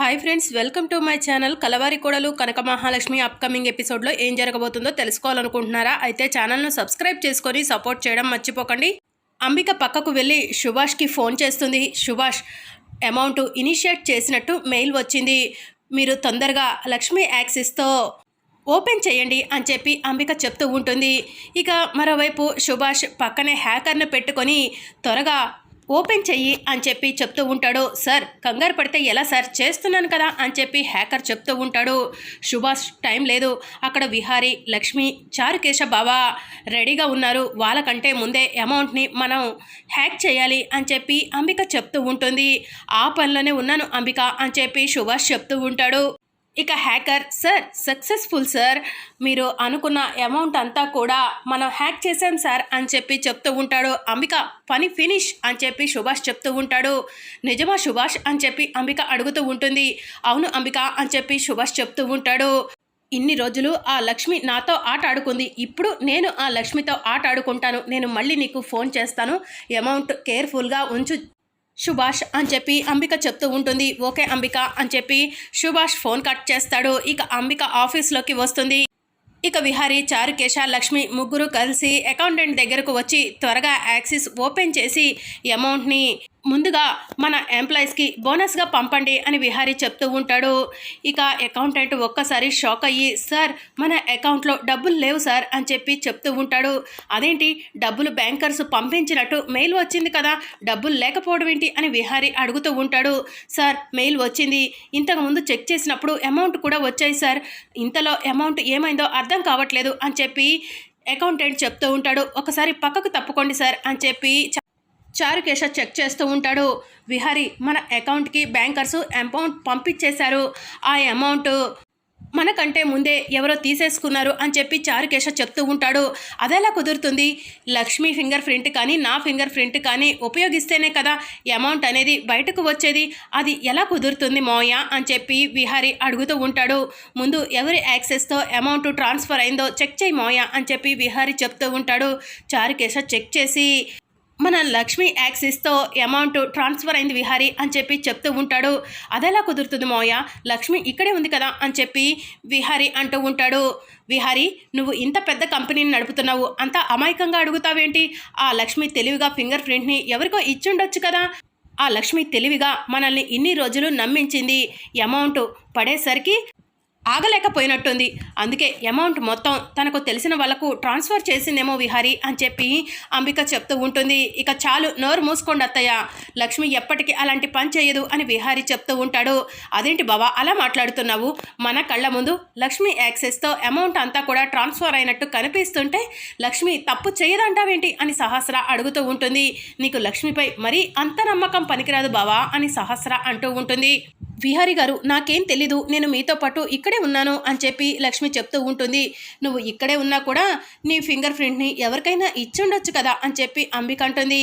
Hi friends welcome to my channel కలవారి కోడలు కనక Mahalakshmi upcoming ఎపిసోడ్లో ఏం జరగబోతుందో తెలుసుకోవాలనుకుంటున్నారా? అయితే ఛానల్ను సబ్స్క్రైబ్ చేసుకొని సపోర్ట్ చేయడం మర్చిపోకండి. అంబిక పక్కకు వెళ్ళి సుభాష్కి ఫోన్ చేస్తుంది. సుభాష్ అమౌంట్ ఇనిషియేట్ చేసినట్టు మెయిల్ వచ్చింది. మీరు తొందరగా లక్ష్మీ యాక్సిస్తో ఓపెన్ చేయండి అని చెప్పి అంబిక చెప్తూ ఉంటుంది. ఇక మరోవైపు సుభాష్ పక్కనే హ్యాకర్ను పెట్టుకొని త్వరగా ఓపెన్ చెయ్యి అని చెప్పి చెప్తూ ఉంటాడు. సార్ కంగారు పడితే ఎలా సార్? చేస్తున్నాను కదా అని చెప్పి హ్యాకర్ చెప్తూ ఉంటాడు. సుభాష్ టైం లేదు. అక్కడ విహారీ లక్ష్మి చారుకేశ బాబా రెడీగా ఉన్నారు. వాళ్ళకంటే ముందే అమౌంట్ని మనం హ్యాక్ చేయాలి అని చెప్పి అంబిక చెప్తూ ఉంటుంది. ఆ పనిలోనే ఉన్నాను అంబిక అని చెప్పి సుభాష్ చెప్తూ ఉంటాడు. ఇక హ్యాకర్ సార్ సక్సెస్ఫుల్ సార్. మీరు అనుకున్న అమౌంట్ అంతా కూడా మనం హ్యాక్ చేసాం సార్ అని చెప్పి చెప్తూ ఉంటాడు అంబిక. పని ఫినిష్ అని చెప్పి సుభాష్ చెప్తూ ఉంటాడు. నిజమా సుభాష్ అని చెప్పి అంబిక అడుగుతూ ఉంటుంది. అవును అంబిక అని చెప్పి సుభాష్ చెప్తూ ఉంటాడు. ఇన్ని రోజులు ఆ లక్ష్మి నాతో ఆట ఆడుకుంది. ఇప్పుడు నేను ఆ లక్ష్మితో ఆట ఆడుకుంటాను. నేను మళ్ళీ నీకు ఫోన్ చేస్తాను. అమౌంట్ కేర్ఫుల్గా ఉంచు. సుభాష్ అని చెప్పి అంబిక చెప్తూ ఉంటుంది. ఓకే అంబిక అని చెప్పి సుభాష్ ఫోన్ కట్ చేస్తాడు. ఇక అంబిక ఆఫీస్లోకి వస్తుంది. ఇక విహారి చారుకేశ లక్ష్మి ముగ్గురు కలిసి అకౌంటెంట్ దగ్గరకు వచ్చి త్వరగా యాక్సిస్ ఓపెన్ చేసి అమౌంట్ని ముందుగా మన ఎంప్లాయీస్కి బోనస్గా పంపండి అని విహారీ చెప్తూ ఉంటాడు. ఇక అకౌంటెంట్ ఒక్కసారి షాక్ అయ్యి సార్ మన అకౌంట్లో డబ్బులు లేవు సార్ అని చెప్పి చెప్తూ ఉంటాడు. అదేంటి? డబ్బులు బ్యాంకర్స్ పంపించినట్టు మెయిల్ వచ్చింది కదా డబ్బులు లేకపోవడం ఏంటి? అని విహారీ అడుగుతూ ఉంటాడు. సార్ మెయిల్ వచ్చింది. ఇంతకుముందు చెక్ చేసినప్పుడు అమౌంట్ కూడా వచ్చాయి సార్. ఇంతలో అమౌంట్ ఏమైందో అర్థం కావట్లేదు అని చెప్పి అకౌంటెంట్ చెప్తూ ఉంటాడు. ఒకసారి పక్కకు తప్పుకోండి సార్ అని చెప్పి చారుకేశ చెక్ చేస్తూ ఉంటాడు. విహారీ మన అకౌంట్కి బ్యాంకర్స్ అమౌంట్ పంపించేశారు. ఆ అమౌంట్ మనకంటే ముందే ఎవరో తీసేసుకున్నారు అని చెప్పి చారుకేశ చెప్తూ ఉంటాడు. అదెలా కుదురుతుంది? లక్ష్మి ఫింగర్ ప్రింట్ కానీ నా ఫింగర్ ప్రింట్ కానీ ఉపయోగిస్తేనే కదా అమౌంట్ అనేది బయటకు వచ్చేది. అది ఎలా కుదురుతుంది మోయ అని చెప్పి విహారీ అడుగుతూ ఉంటాడు. ముందు ఎవరి యాక్సెస్తో అమౌంట్ ట్రాన్స్ఫర్ అయిందో చెక్ చేయి మోయ అని చెప్పి విహారీ చెప్తూ ఉంటాడు. చారుకేశ చెక్ చేసి మన లక్ష్మి యాక్సిస్తో అమౌంట్ ట్రాన్స్ఫర్ అయింది విహారి అని చెప్పి చెప్తూ ఉంటాడు. అదెలా కుదురుతుంది మోయ? లక్ష్మి ఇక్కడే ఉంది కదా అని చెప్పి విహారి అంటూ ఉంటాడు. విహారి నువ్వు ఇంత పెద్ద కంపెనీని నడుపుతున్నావు. అంత అమాయకంగా అడుగుతావేంటి? ఆ లక్ష్మి తెలివిగా ఫింగర్ ప్రింట్ని ఎవరికో ఇచ్చుండొచ్చు కదా. ఆ లక్ష్మి తెలివిగా మనల్ని ఇన్ని రోజులు నమ్మించింది. అమౌంట్ పడేసరికి ఆగలేకపోయినట్టుంది. అందుకే అమౌంట్ మొత్తం తనకు తెలిసిన వాళ్ళకు ట్రాన్స్ఫర్ చేసిందేమో విహారీ అని చెప్పి అంబిక చెప్తూ ఉంటుంది. ఇక చాలు నోరు మూసుకోండి అత్తయ్య. లక్ష్మి ఎప్పటికీ అలాంటి పని చేయదు అని విహారీ చెప్తూ ఉంటాడు. అదేంటి బావా అలా మాట్లాడుతున్నావు? మన కళ్ళ ముందు లక్ష్మి యాక్సెస్తో అమౌంట్ అంతా కూడా ట్రాన్స్ఫర్ అయినట్టు కనిపిస్తుంటే లక్ష్మి తప్పు చేయదంటావేంటి అని సహస్ర అడుగుతూ ఉంటుంది. నీకు లక్ష్మిపై మరీ అంత నమ్మకం పనికిరాదు బావా అని సహస్ర అంటూ ఉంటుంది. విహారి గారు నాకేం తెలీదు నేను మీతో పాటు ఇక్కడే ఉన్నాను అని చెప్పి లక్ష్మి చెప్తూ ఉంటుంది. నువ్వు ఇక్కడే ఉన్నా కూడా నీ ఫింగర్ ప్రింట్ని ఎవరికైనా ఇచ్చుండొచ్చు కదా అని చెప్పి అంబిక అంటుంది.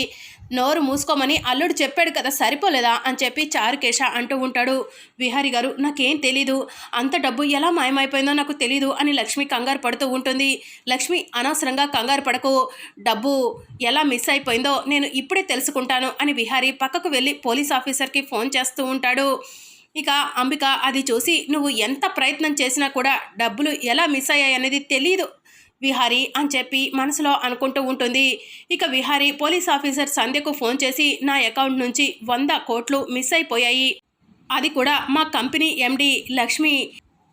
నోరు మూసుకోమని అల్లుడు చెప్పాడు కదా సరిపోలేదా అని చెప్పి చారుకేశ అంటూ ఉంటాడు. విహారి గారు నాకేం తెలీదు అంత డబ్బు ఎలా మాయమైపోయిందో నాకు తెలీదు అని లక్ష్మి కంగారు పడుతూ ఉంటుంది. లక్ష్మి అనవసరంగా కంగారు పడకు డబ్బు ఎలా మిస్ అయిపోయిందో నేను ఇప్పుడే తెలుసుకుంటాను అని విహారీ పక్కకు వెళ్ళి పోలీస్ ఆఫీసర్కి ఫోన్ చేస్తూ ఉంటాడు. ఇక అంబిక అది చూసి నువ్వు ఎంత ప్రయత్నం చేసినా కూడా డబ్బులు ఎలా మిస్ అయ్యాయి అనేది తెలియదు విహారీ అని చెప్పి మనసులో అనుకుంటూ ఉంటుంది. ఇక విహారీ పోలీస్ ఆఫీసర్ సంధ్యకు ఫోన్ చేసి నా అకౌంట్ నుంచి వంద కోట్లు మిస్ అయిపోయాయి. అది కూడా మా కంపెనీ ఎండి లక్ష్మి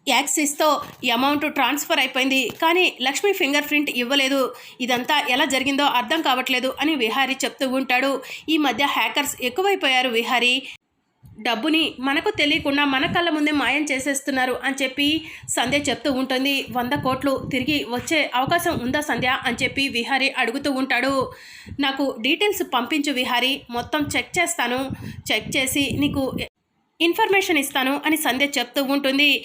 యాక్సిస్తో అమౌంట్ ట్రాన్స్ఫర్ అయిపోయింది. కానీ లక్ష్మి ఫింగర్ ప్రింట్ ఇవ్వలేదు. ఇదంతా ఎలా జరిగిందో అర్థం కావట్లేదు అని విహారీ చెప్తూ ఉంటాడు. ఈ మధ్య హ్యాకర్స్ ఎక్కువైపోయారు విహారీ. డబ్బుని మనకు తెలియకుండా మన కళ్ళ ముందే మాయం చేసేస్తున్నారు అని చెప్పి సంధ్య చెప్తూ ఉంటుంది. వంద కోట్లు తిరిగి వచ్చే అవకాశం ఉందా సంధ్య అని చెప్పి విహారీ అడుగుతూ ఉంటాడు. నాకు డీటెయిల్స్ పంపించు విహారీ మొత్తం చెక్ చేస్తాను. చెక్ చేసి నీకు ఇన్ఫర్మేషన్ ఇస్తాను అని సంధ్య చెప్తూ ఉంటుంది.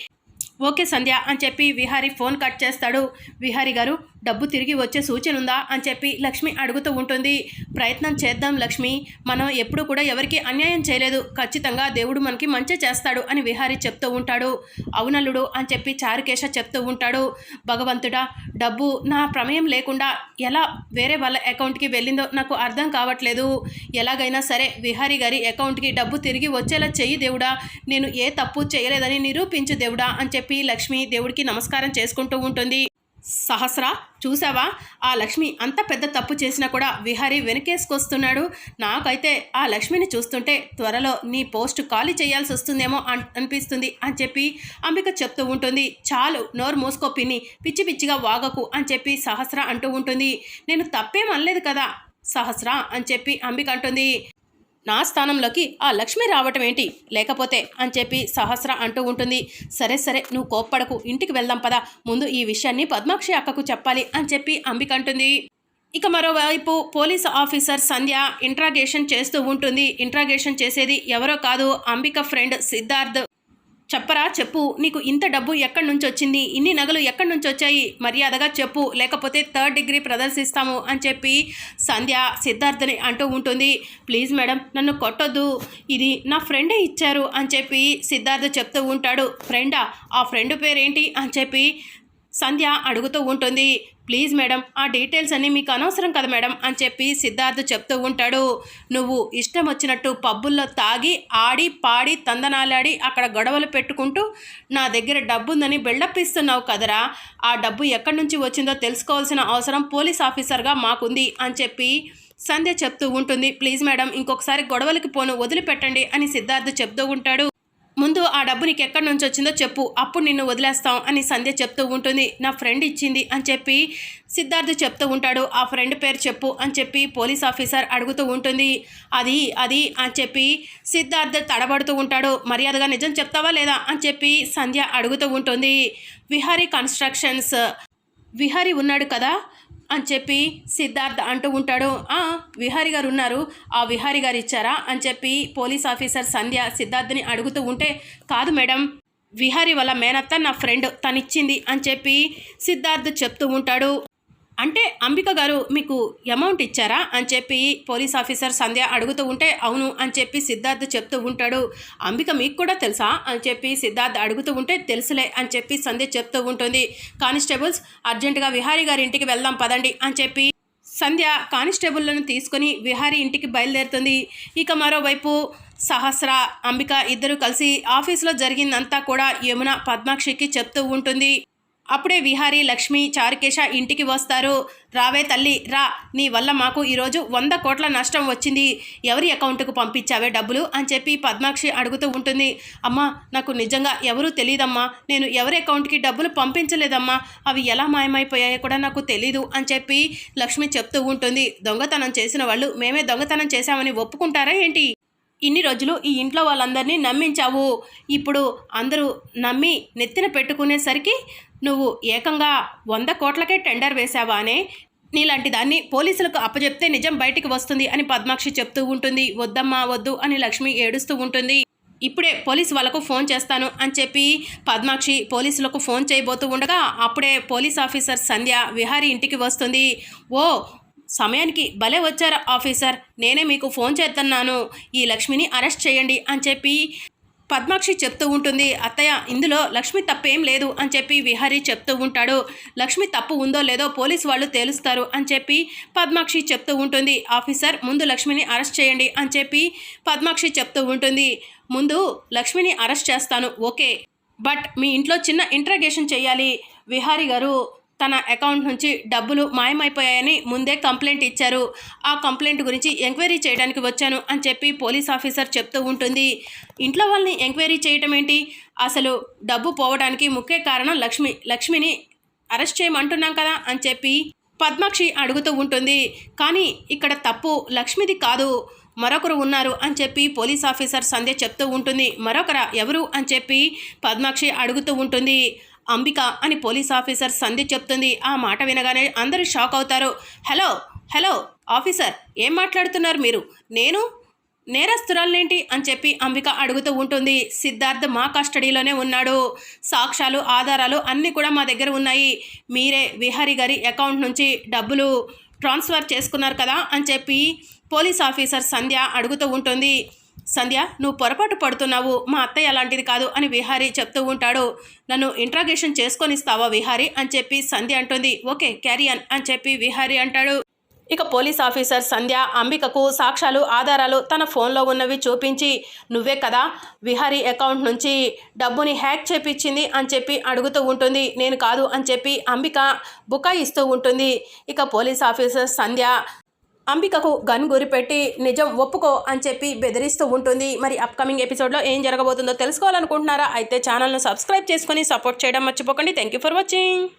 ఓకే సంధ్య అని చెప్పి విహారీ ఫోన్ కట్ చేస్తాడు. విహారీ గారు డబ్బు తిరిగి వచ్చే సూచన ఉందా? అని చెప్పి లక్ష్మి అడుగుతూ ఉంటుంది. ప్రయత్నం చేద్దాం లక్ష్మి. మనం ఎప్పుడు కూడా ఎవరికి అన్యాయం చేయలేదు. ఖచ్చితంగా దేవుడు మనకి మంచి చేస్తాడు అని విహారీ చెప్తూ ఉంటాడు. అవునల్లుడు అని చెప్పి చారుకేశ చెప్తూ ఉంటాడు. భగవంతుడా డబ్బు నా ప్రమేయం లేకుండా ఎలా వేరే వాళ్ళ అకౌంట్కి వెళ్ళిందో నాకు అర్థం కావట్లేదు. ఎలాగైనా సరే విహారీ గారి అకౌంట్కి డబ్బు తిరిగి వచ్చేలా చెయ్యి దేవుడా. నేను ఏ తప్పు చేయలేదని నిరూపించు దేవుడా అని చెప్పి లక్ష్మి దేవుడికి నమస్కారం చేసుకుంటూ ఉంటుంది. సహస్ర చూసావా? ఆ లక్ష్మి అంత పెద్ద తప్పు చేసినా కూడా విహారీ వెనకేసుకొస్తున్నాడు. నాకైతే ఆ లక్ష్మిని చూస్తుంటే త్వరలో నీ పోస్ట్ ఖాళీ చేయాల్సి వస్తుందేమో అనిపిస్తుంది అని చెప్పి అంబిక చెప్తూ ఉంటుంది. చాలు నోరు మూసుకో పిన్ని పిచ్చి పిచ్చిగా వాగకు అని చెప్పి సహస్ర అంటూ ఉంటుంది. నేను తప్పేం అనలేదు కదా సహస్ర అని చెప్పి అంబిక అంటుంది. నా స్థానంలోకి ఆ లక్ష్మి రావటం ఏంటి? లేకపోతే అని చెప్పి సహస్ర అంటూ ఉంటుంది. సరే సరే నువ్వు కోప్పడకు. ఇంటికి వెళ్దాం పదా. ముందు ఈ విషయాన్ని పద్మాక్షి అక్కకు చెప్పాలి అని చెప్పి అంబిక అంటుంది. ఇక మరోవైపు పోలీస్ ఆఫీసర్ సంధ్య ఇంట్రాగేషన్ చేస్తూ ఉంటుంది. ఇంట్రాగేషన్ చేసేది ఎవరో కాదు అంబిక ఫ్రెండ్ సిద్ధార్థ్. చెప్పరా చెప్పు. నీకు ఇంత డబ్బు ఎక్కడి నుంచి వచ్చింది? ఇన్ని నగలు ఎక్కడి నుంచి వచ్చాయి? మర్యాదగా చెప్పు. లేకపోతే థర్డ్ డిగ్రీ ప్రదర్శిస్తాము అని చెప్పి సంధ్య సిద్ధార్థని అంటూ ఉంటుంది. ప్లీజ్ మేడం నన్ను కొట్టొద్దు. ఇది నా ఫ్రెండే ఇచ్చారు అని చెప్పి సిద్ధార్థ చెప్తూ ఉంటాడు. ఫ్రెండా ఆ ఫ్రెండ్ పేరేంటి? అని చెప్పి సంధ్య అడుగుతూ ఉంటుంది ప్లీజ్ మేడం ఆ డీటెయిల్స్ అన్నీ మీకు అనవసరం కదా మేడం అని చెప్పి సిద్ధార్థ్ చెప్తూ ఉంటాడు. నువ్వు ఇష్టం వచ్చినట్టు పబ్బుల్లో తాగి ఆడి పాడి తందనాలాడి అక్కడ గొడవలు పెట్టుకుంటూ నా దగ్గర డబ్బు ఉందని బెళ్ళప్పిస్తున్నావు కదరా. ఆ డబ్బు ఎక్కడి నుంచి వచ్చిందో తెలుసుకోవాల్సిన అవసరం పోలీస్ ఆఫీసర్గా మాకుంది అని చెప్పి సంధ్య చెప్తూ ఉంటుంది. ప్లీజ్ మేడం ఇంకొకసారి గొడవలకి పోను వదిలిపెట్టండి అని సిద్ధార్థ్ చెప్తూ ఉంటాడు. ముందు ఆ డబ్బు నీకు ఎక్కడి నుంచి వచ్చిందో చెప్పు అప్పుడు నిన్ను వదిలేస్తాం అని సంధ్య చెప్తూ ఉంటుంది. నా ఫ్రెండ్ ఇచ్చింది అని చెప్పి సిద్ధార్థ్ చెప్తూ ఉంటాడు. ఆ ఫ్రెండ్ పేరు చెప్పు అని చెప్పి పోలీస్ ఆఫీసర్ అడుగుతూ ఉంటుంది. అది అది అని చెప్పి సిద్ధార్థ్ తడబడుతూ ఉంటాడు. మర్యాదగా నిజం చెప్తావా లేదా అని చెప్పి సంధ్య అడుగుతూ ఉంటుంది. విహారీ కన్స్ట్రక్షన్స్. విహారీ ఉన్నాడు కదా అని చెప్పి సిద్ధార్థ్ అంటూ ఉంటాడు. "ఆ, విహారి గారు ఉన్నారు. ఆ విహారి గారు ఇచ్చారా అని చెప్పి పోలీస్ ఆఫీసర్ సంధ్య సిద్ధార్థ్ని అడుగుతూ ఉంటే కాదు మేడం విహారి వాళ్ళ మేనత్త నా ఫ్రెండ్ తనిచ్చింది అని చెప్పి సిద్ధార్థ్ చెప్తూ ఉంటాడు. అంటే అంబిక గారు మీకు అమౌంట్ ఇచ్చారా అని చెప్పి పోలీస్ ఆఫీసర్ సంధ్య అడుగుతూ ఉంటే అవును అని చెప్పి సిద్ధార్థ్ చెప్తూ ఉంటాడు. అంబిక మీకు కూడా తెలుసా అని చెప్పి సిద్ధార్థ్ అడుగుతూ ఉంటే తెలుసులే అని చెప్పి సంధ్య చెప్తూ ఉంటుంది. కానిస్టేబుల్స్ అర్జెంటుగా విహారీ గారి ఇంటికి వెళ్దాం పదండి అని చెప్పి సంధ్య కానిస్టేబుల్లను తీసుకొని విహారీ ఇంటికి బయలుదేరుతుంది. ఇక మరోవైపు సహస్ర అంబిక ఇద్దరు కలిసి ఆఫీస్లో జరిగిందంతా కూడా యమున పద్మాక్షికి చెప్తూ ఉంటుంది. అప్పుడే విహారీ లక్ష్మి చారుకేశ ఇంటికి వస్తారు. రావే తల్లి రా. నీ వల్ల మాకు ఈరోజు వంద కోట్ల నష్టం వచ్చింది. ఎవరి అకౌంట్కు పంపించావే డబ్బులు? అని చెప్పి పద్మాక్షి అడుగుతూ ఉంటుంది. అమ్మా నాకు నిజంగా ఎవరూ తెలియదమ్మా నేను ఎవరి అకౌంట్కి డబ్బులు పంపించలేదమ్మా. అవి ఎలా మాయమైపోయాయో కూడా నాకు తెలీదు అని చెప్పి లక్ష్మి చెప్తూ ఉంటుంది. దొంగతనం చేసిన వాళ్ళు మేమే దొంగతనం చేశామని ఒప్పుకుంటారా ఏంటి? ఇన్ని రోజులు ఈ ఇంట్లో వాళ్ళందరినీ నమ్మించావు. ఇప్పుడు అందరూ నమ్మి నెత్తిన పెట్టుకునేసరికి నువ్వు ఏకంగా వంద కోట్లకే టెండర్ వేశావా అనే నీలాంటి దాన్ని పోలీసులకు అప్పచెప్తే నిజం బయటికి వస్తుంది అని పద్మాక్షి చెప్తూ ఉంటుంది. వద్దమ్మా వద్దు అని లక్ష్మి ఏడుస్తూ ఉంటుంది. ఇప్పుడే పోలీస్ వాళ్ళకు ఫోన్ చేస్తాను అని చెప్పి పద్మాక్షి పోలీసులకు ఫోన్ చేయబోతూ ఉండగా అప్పుడే పోలీస్ ఆఫీసర్ సంధ్య విహారీ ఇంటికి వస్తుంది. ఓ సమయానికి భలే వచ్చారు ఆఫీసర్. నేనే మీకు ఫోన్ చేస్తున్నాను ఈ లక్ష్మిని అరెస్ట్ చేయండి అని చెప్పి పద్మాక్షి చెప్తూ ఉంటుంది అత్తయ్య ఇందులో లక్ష్మి తప్పేం లేదు అని చెప్పి విహారీ చెప్తూ ఉంటాడు. లక్ష్మి తప్పు ఉందో లేదో పోలీసు వాళ్ళు తేలుస్తారు అని చెప్పి పద్మాక్షి చెప్తూ ఉంటుంది. ఆఫీసర్ ముందు లక్ష్మిని అరెస్ట్ చేయండి అని చెప్పి పద్మాక్షి చెప్తూ ఉంటుంది. ముందు లక్ష్మిని అరెస్ట్ చేస్తాను ఓకే. బట్ మీ ఇంట్లో చిన్న ఇంట్రగేషన్ చేయాలి విహారీ గారు తన అకౌంట్ నుంచి డబ్బులు మాయమైపోయాయని ముందే కంప్లైంట్ ఇచ్చారు. ఆ కంప్లైంట్ గురించి ఎంక్వైరీ చేయడానికి వచ్చాను అని చెప్పి పోలీస్ ఆఫీసర్ చెప్తూ ఉంటుంది. ఇంట్లో వాళ్ళని ఎంక్వైరీ చేయటం ఏంటి? అసలు డబ్బు పోవడానికి ముఖ్య కారణం లక్ష్మి లక్ష్మిని అరెస్ట్ చేయమంటున్నాం కదా అని చెప్పి పద్మాక్షి అడుగుతూ ఉంటుంది. కానీ ఇక్కడ తప్పు లక్ష్మిది కాదు మరొకరు ఉన్నారు అని చెప్పి పోలీస్ ఆఫీసర్ సంధ్య చెప్తూ ఉంటుంది. మరొకరా ఎవరు అని చెప్పి పద్మాక్షి అడుగుతూ ఉంటుంది. అంబిక అని పోలీస్ ఆఫీసర్ సంధి చెప్తుంది. ఆ మాట వినగానే అందరూ షాక్ అవుతారు. హలో హలో ఆఫీసర్ ఏం మాట్లాడుతున్నారు మీరు? నేను? నేరస్తురాలేంటి అని చెప్పి అంబిక అడుగుతూ ఉంటుంది. సిద్ధార్థ్ మా కస్టడీలోనే ఉన్నాడు. సాక్ష్యాలు ఆధారాలు అన్నీ కూడా మా దగ్గర ఉన్నాయి. మీరే విహారీ గారి అకౌంట్ నుంచి డబ్బులు ట్రాన్స్ఫర్ చేసుకున్నారు కదా అని చెప్పి పోలీస్ ఆఫీసర్ సంధ్య అడుగుతూ ఉంటుంది. సంధ్య నువ్వు పొరపాటు పడుతున్నావు. మా అత్తయ్య అలాంటిది కాదు అని విహారి చెప్తూ ఉంటాడు. నన్ను ఇంట్రాగేషన్ చేసుకొని ఇస్తావా అని చెప్పి సంధ్య అంటుంది. ఓకే క్యారియన్ అని చెప్పి విహారి అంటాడు. ఇక పోలీస్ ఆఫీసర్ సంధ్య అంబికకు సాక్ష్యాలు ఆధారాలు తన ఫోన్లో ఉన్నవి చూపించి నువ్వే కదా విహారీ అకౌంట్ నుంచి డబ్బుని హ్యాక్ చేపించింది అని చెప్పి అడుగుతూ ఉంటుంది. నేను కాదు అని చెప్పి అంబిక బుకాయిస్తూ ఉంటుంది. ఇక పోలీస్ ఆఫీసర్ సంధ్య అంబికకు గన్ గురిపెట్టి నిజం ఒప్పుకో అని చెప్పి బెదిరిస్తూ ఉంటుంది. మరి అప్కమింగ్ ఎపిసోడ్లో ఏం జరగబోతుందో తెలుసుకోవాలనుకుంటున్నారా? అయితే ఛానల్ను సబ్స్క్రైబ్ చేసుకొని సపోర్ట్ చేయడం మర్చిపోకండి. Thank you for watching